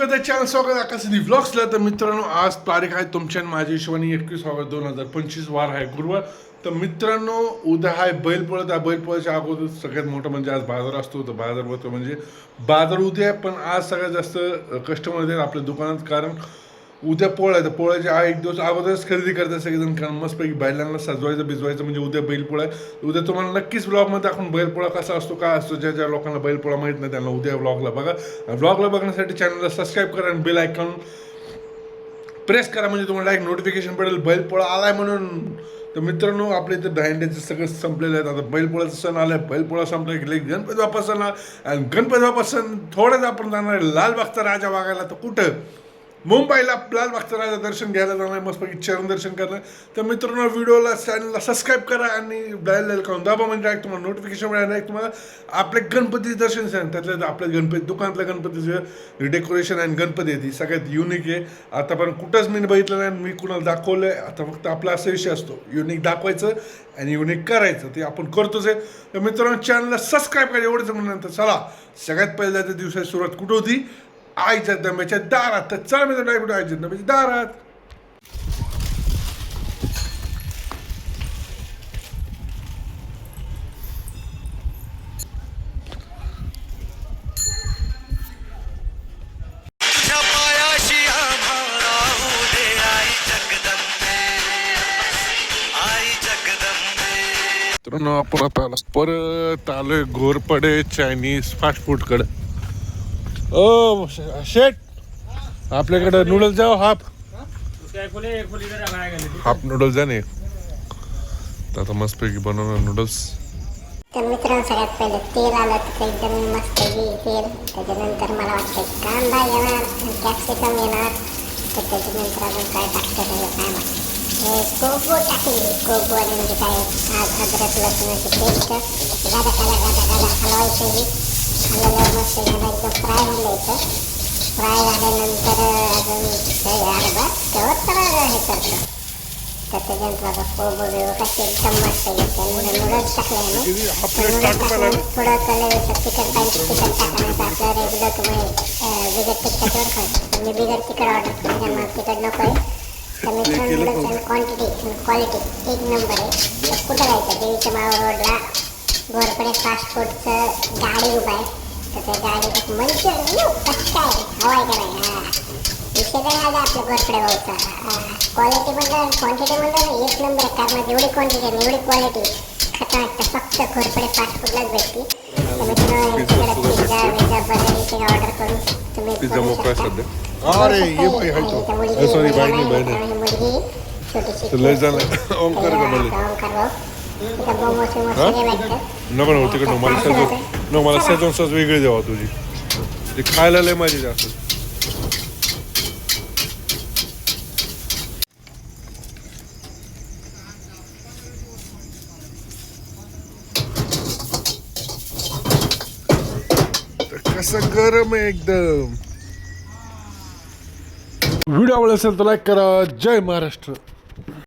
आपल्या चॅनल स्वागत आकाशनी ब्लॉग्सला तर मित्रांनो आज तारीख आहे तुमच्या आणि माझ्या हिशोबाने एकवीस ऑगस्ट दोन हजार पंचवीस वार आहे गुरुवार. तर मित्रांनो उद्या आहे बैलपोळा त्या बैलपोळ्याच्या अगोदर सगळ्यात मोठं म्हणजे आज बाजार असतो. तर बाजार भरतो म्हणजे बाजार उद्या पण आज सगळ्यात जास्त कस्टमर देत आपल्या दुकानात. कारण उद्या पोळा आहे तर पोळ्याच्या आ- एक दिवस अगोदरच खरेदी करतात सगळेजण कारण मस्तपैकी बैलांना सजवायचं बिजवायचं म्हणजे उद्या बैलपोळा आहे. उद्या तुम्हाला नक्कीच ब्लॉगमध्ये दाखवून बैलपोळा कसा असतो काय असतो ज्या ज्या लोकांना बैलपोळा माहीत नाही त्यांना उद्या ब्लॉगला बघा. ब्लॉगला बघण्यासाठी चॅनलला सबस्क्राईब करा आणि बेल ऐकून प्रेस करा म्हणजे तुम्हाला एक नोटिफिकेशन पडेल बैलपोळा आलाय म्हणून. तर मित्रांनो आपल्या इथं दहांड्याचं सगळं संपलेलं आहे. आता बैलपोळाचा सण आलाय. बैलपोळा संपला की लगेच गणपती बाप्पा सण. आला. आणि गणपती बाप्पा सण थोडंच आपण जाणार आहे. लालबागचा राजा वागायला. तर कुठं? मुंबईला लालबागचा राजा दर्शन घ्यायला जाणार आहे मस्तपैकी चरण दर्शन करणार. तर मित्रांनो व्हिडिओला चॅनलला सबस्क्राईब करा आणि डायल करून दाबा म्हणजे direct तुम्हाला नोटिफिकेशन मिळालं आहे. तुम्हाला आपले गणपती दर्शन सांग त्यातल्या आपल्या गणपती दुकानातल्या गणपतीचं डेकोरेशन आणि गणपती आहे ती सगळ्यात युनिक आहे. आतापर्यंत कुठंच मी बघितलं नाही आणि मी कुणाला दाखवलं आहे आता फक्त आपला असा विषय असतो. युनिक दाखवायचं आणि युनिक करायचं. ते आपण करतोच आहे. तर मित्रांनो चॅनलला सबस्क्राईब करा. एवढंच म्हणल्यानंतर चला सगळ्यात पहिल्या त्या दिवसाची सुरुवात कुठं होती? आईच्या दम्याच्या दारात तर चला मी डायबिट आईच्या दम्याच्या दारात. मित्रांनो आपण आता आलो परत आलोय घोरपडे चायनीज फास्ट फूडकडे ओ शेट आपल्याकडे नूडल्स हो, जाओ हाफ. हाफ नूडल्स द्या नाही तर आता मस्तपैकी बनवणार नूडल्स तर मित्रांनो सगळ्यात पहिले तेल आलं तर एकदम मस्त तेल. त्याच्यानंतर मला वाटतं कांदा येणार कॅप्सिकम येणार. तर त्याच्यानंतर अजून काय टाकतं हे काय माहिती. हे कोबो टाकली. कोबो आणि म्हणजे काय? आज अद्रक लसूणाची पेस्ट. गादा गादा गादा गादा हलवायचं ही हलवल्यावर फ्राय फ्राय झाल्यानंतर अजून अर्धा तेव्हा तर हे करतो तर त्याच्यानंतर आता कसे थोडं कलर तिखट पाहिजे तिखट टाकण्याचं आपलं रेग्युलर तुम्ही बिगर तिखटावर खायचं मी बिगर तिखट ऑर्डर केली त्यामुळे तिखट नको आहे तर मित्रांनो क्वांटिटी क्वालिटी एक नंबर आहे कुठं जायचं देवीच्या मावा रोडला घोरपडे फास्ट फूडचं गाडी उभा आहे. तर त्या गाडीत मंचुरियन कसं काय हवाय का नाही? हां. विषय काय आला आपल्या घोरपडे भाऊचा क्वालिटी म्हणलं क्वांटिटी म्हणलं ना एक नंबर आहे. कारण एवढी क्वांटिटी आणि एवढी क्वालिटी खाता वाटतं फक्त घोरपडे फास्ट फूडलाच भेटते ऑर्डर करून तुम्ही सॉरी मुलगी छोटीशी ओंकार भाऊ. विमोज हा? भेटतात नको नको तिकडे नको. मला मला सॉस वेगळी द्यावा तुझी. ती खायला लय माझी जास्त तर कसं गरम आहे एकदम. व्हिडिओ आवडला असेल तर लाईक करा. जय महाराष्ट्र.